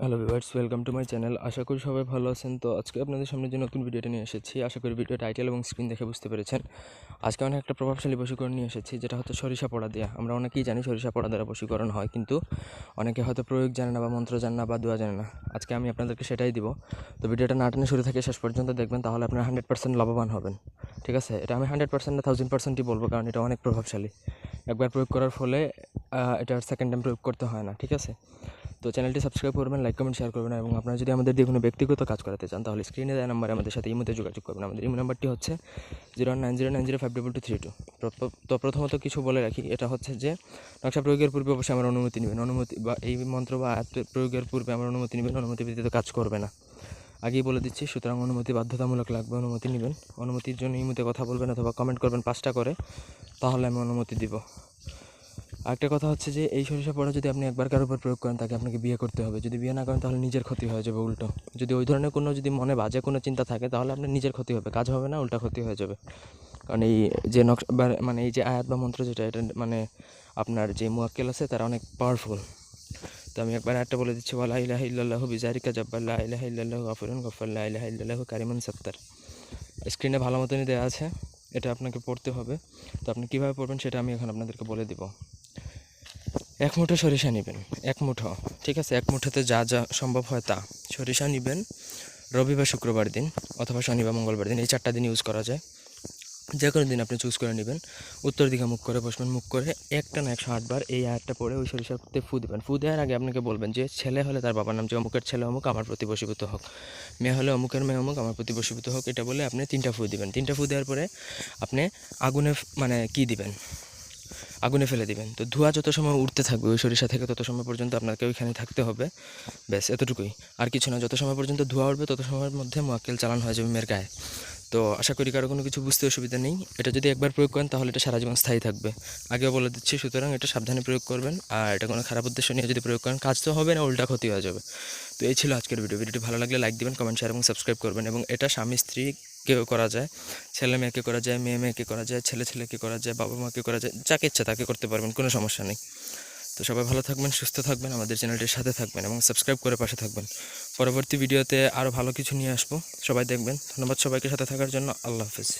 Hello viewers welcome to my channel আশা করি সবাই ভালো আছেন। তো আজকে আপনাদের সামনে যে নতুন ভিডিওটা নিয়ে এসেছি, আশা করি ভিডিও টাইটেল এবং স্ক্রিন দেখে বুঝতে পেরেছেন। আজকে অনেক একটা প্রভাবশালী বশীকরণ নিয়ে এসেছি, যেটা হচ্ছে সরিষা পড়া দেওয়া আমরা অনেকেই জানি সরিষা পড়া দ্বারা বশীকরণ হয়, কিন্তু অনেকে হয়তো প্রয়োগ জানে না বা মন্ত্র জানে না বা দোয়া জানে না। আজকে আমি আপনাদেরকে সেটাই দিব। তো ভিডিওটা না টেনে শুরু থেকে শেষ পর্যন্ত দেখবেন, তাহলে আপনারা হান্ড্রেড পার্সেন্ট লাভবান হবেন। ঠিক আছে? এটা আমি হান্ড্রেড পার্সেন্ট না থাউজেন্ড পার্সেন্টই বলব, কারণ এটা অনেক প্রভাবশালী। একবার প্রয়োগ করার ফলে এটা সেকেন্ড টাইম প্রয়োগ করতে হয় না। ঠিক আছে? তো চ্যানেলটি সাবস্ক্রাইব করবেন লাইক কমেন্ট শেয়ার করবেন, এবং আপনারা যদি আমাদের দিয়ে কোনো ব্যক্তিগত কাজ করাতে চান, তাহলে স্ক্রিনে দেওয়া নাম্বারে আমাদের সাথে ইমোতে যোগাযোগ করবেন। আমাদের ইমো নাম্বারটি হচ্ছে zero nine zero nine zero five double two three two তো প্রথমত কিছু বলে রাখি, এটা হচ্ছে যে, নকশা প্রয়োগের পূর্বে অবশ্যই আমার অনুমতি নেবেন। অনুমতি বা এই মন্ত্র বা আয়াত প্রয়োগের পূর্বে আমার অনুমতি নেবেন, অনুমতি ব্যতীত কাজ করবে না। আগেই বলে দিচ্ছি, সুতরাং অনুমতি বাধ্যতামূলক লাগবে, অনুমতি নেবেন। অনুমতির জন্য ইমোতে কথা বলবেন অথবা কমেন্ট করবেন পাঁচটা করে, তাহলে আমি অনুমতি দিব। আরেকটা কথা হচ্ছে যে, এই সরিষা পড়া যদি আপনি একবার কারোর উপর প্রয়োগ করেন, তাকে আপনাকে বিয়ে করতে হবে। যদি বিয়ে না করেন, তাহলে নিজের ক্ষতি হয়ে যাবে, উল্টো। যদি ওই ধরনের কোনো, যদি মনে বাজে কোনো চিন্তা থাকে, তাহলে আপনার নিজের ক্ষতি হবে। কাজ হবে না, উল্টা ক্ষতি হয়ে যাবে। কারণ এই যে নকশা মানে এই যে আয়াত বা মন্ত্র যেটা, এটা মানে আপনার যে মুয়াক্কেল আছে, তারা অনেক পাওয়ারফুল তো আমি একবার একটা বলে দিচ্ছি, ওয়ালা ইলাহা ইল্লাল্লাহু বিজারিকা জাব্বার লা ইলাহা ইল্লাল্লাহু গাফুরুন লা ইলাহা ইল্লাল্লাহু কারিমান সাত্তার। স্ক্রিনে ভালো মতনই দেওয়া আছে, এটা আপনাকে পড়তে হবে। তো আপনি কীভাবে পড়বেন, সেটা আমি এখন আপনাদেরকে বলে দিব। এক মুঠো সরিষা নেবেন, এক মুঠো, ঠিক আছে? এক মুঠোতে যা যা সম্ভব হয় তা। সরিষা নেবেন রবিবার, শুক্রবার দিন অথবা শনিবার, মঙ্গলবার দিন এই চারটা দিন ইউজ করা যায়। যে কোনো দিন আপনি চুজ করে নেবেন। উত্তর দিকে মুখ করে বসবেন, মুখ করে একটা না একশো আটবার এই আয়াতটা পড়ে ওই সরিষাতে ফু দেবেন। ফু দেওয়ার আগে আপনাকে বলবেন যে, ছেলে হলে তার বাবার নাম যে অমুকের ছেলে অমুক, আমার প্রতি বশীভূত হোক। মেয়ে হলে অমুকের মেয়ে অমুক, আমার প্রতি বশীভূত হোক। এটা বলে আপনি তিনটা ফু দিবেন। তিনটা ফু দেওয়ার পরে আপনি আগুনে মানে কি দিবেন? আগুনে ফেলে দিবেন। তো ধোঁয়া যত সময় উঠতে থাকবে, ওই সরিষা থেকে তত সময় পর্যন্ত আপনাকে ওইখানে থাকতে হবে। ব্যাস, এতটুকুই। আর কিছু না, যত সময় পর্যন্ত ধোঁয়া উঠবে, তত সময়ের মধ্যে মোয়াক্কেল চালান হয়ে যাবে মেয়ের গায়ে। তো আশা করি কারও কোনো কিছু বুঝতে অসুবিধা নেই। এটা যদি একবার প্রয়োগ করেন, তাহলে এটা সারা জীবন স্থায়ী থাকবে। আগেও বলে দিচ্ছি, সুতরাং এটা সাবধানে প্রয়োগ করবেন। আর এটা কোনো খারাপ উদ্দেশ্য নিয়ে যদি প্রয়োগ করেন, কাজ তো হবে না, উল্টা ক্ষতি হয়ে যাবে। তো এই ছিল আজকের ভিডিও। ভিডিওটি ভালো লাগলে লাইক দিবেন, কমেন্ট শেয়ার এবং সাবস্ক্রাইব করবেন। এবং এটা স্বামী স্ত্রী কেউ করা যায়, ছেলে মেয়েকে করা যায়, মেয়ে মেয়েকে করা যায়, ছেলে ছেলেকে করা যায়, বাবা মাকে করা যায়, যাকে ইচ্ছা তাকে করতে পারবেন, কোনো সমস্যা নেই। তো সবাই ভালো থাকবেন, সুস্থ থাকবেন, আমাদের চ্যানেলটির সাথে থাকবেন এবং সাবস্ক্রাইব করে পাশে থাকবেন। পরবর্তী ভিডিওতে আরও ভালো কিছু নিয়ে আসব। সবাই দেখবেন। ধন্যবাদ সবাইকে সাথে থাকার জন্য। আল্লাহ হাফিজ।